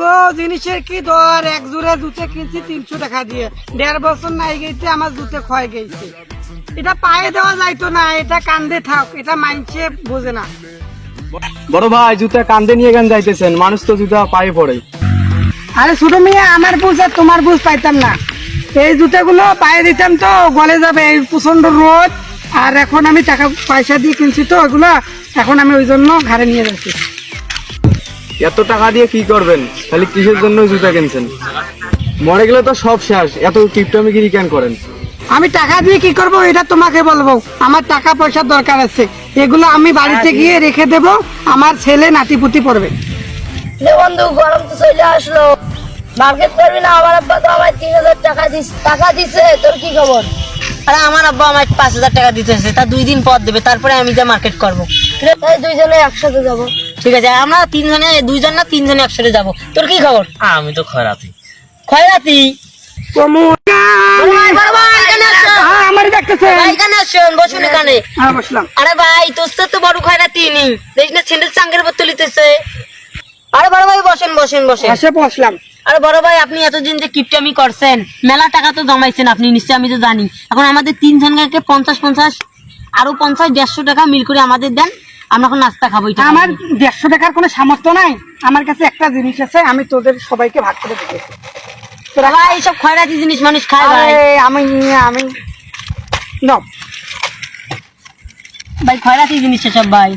গো জিনিসের কি দর? এক জোড়া জুতে কিনছি তিনশো টাকা দিয়ে। দেড় বছর নাই গেছে আমার জুতে ক্ষয় গেছে এটা পায়ে দেওয়া যাইতো না এটা কান্দে থাক এটা মাইনছে বোঝে না। বড় ভাই জুতা কান্দে নিয়ে গান যাইতেছেন? মানুষ তো জুতা পায়ে পড়ে। আরে ছোট মেয়ে আমার বুঝ আর তোমার বুঝ পাইতাম না। এই জুতাগুলো পায়ে দিতাম তো গলে যাবে এই প্রচণ্ড রোদ। আর এখন আমি টাকা পয়সা দিয়ে কিনছি তো ওগুলো। এখন আমি ওই জন্য ঘরে নিয়ে যাচ্ছি। এত টাকা দিয়ে কি করবেন? খালি কিসের জন্য জুতা কিনছেন? মরে গেলে তো সব শেষ। এত কিপটামিগিরি কেন করেন? আমি টাকা দিয়ে কি করব? এটা তোমাকে বলব। আমার টাকা পয়সার দরকার আছে। এগুলো আমি বাড়িতে গিয়ে রেখে দেব। আমার ছেলে নাতিপুতি পড়বে। বন্ধু গরম তো চলে আসলো। মার্কেট করবি না? আমার আব্বা তো আমায় তিন হাজার টাকা দিস টাকা দিছে। তোর কি খবর? আরে আমার আব্বা আমায় পাঁচ হাজার টাকা দিতেছে তা দুই দিন পর দেবে তারপরে আমি যা মার্কেট করব। তাই দুইজনে একসাথে যাব। ঠিক আছে আমরা তিনজনে দুইজন না তিনজনে একসাথে যাব। তোর কি খবর? আমি তো খয়রাতি। খয়রাতি? হ্যাঁ, আমার দেখতেছে। এখানে আসুন বসুন এখানে। হ্যাঁ বসলাম। আরে ভাই তোর তো বড় খয়রাতি নেই দেখ না স্যান্ডেল চাঙ্গের উপর তুলিতেছে। আরে বড় ভাই বসেন বসেন বসেন। বসলাম। আরে বড় ভাই আপনি এতদিন যে কিপটামি করছেন মেলা টাকা তো জমাইছেন আপনি নিশ্চয়ই আমি তো জানি। এখন আমাদের তিনজনকে পঞ্চাশ পঞ্চাশ আরও পঞ্চাশ দেড়শো টাকা মিল করে আমাদের দেন আমরা এখন নাস্তা খাব আমার দেড়শো টাকার কোনো সামর্থ্য নাই। আমার কাছে একটা জিনিস আছে আমি তোদের সবাইকে ভাগ করে তোরা ভাই এইসব খয়রাতি জিনিস মানুষ খায় ভাই। আমি আমি নাও। ভাই খয়রাতি জিনিস এসব ভাই।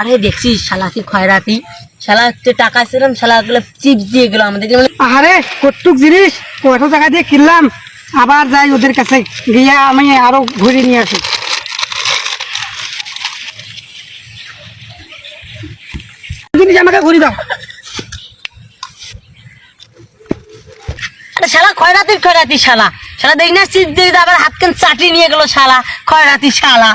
আরে দেখছিস শালা কি খয়রাতি। শালা একটু টাকা ছিলাম শালা গুলো চিপস দিয়ে গেলো আমাদের। আরে কতটুক জিনিস কত টাকা দিয়ে কিনলাম। আবার যাই ওদের কাছে গিয়ে আমি আরও ঘুরে নিয়ে আসি। জিনিস আমাকে ঘুরি দাও। আরে শালা খয়রাতির খয়রাতি শালা। শালা দেখি না চিপস দিয়ে আবার হাত কেন চাটি নিয়ে গেলো শালা। খয়রাতি শালা।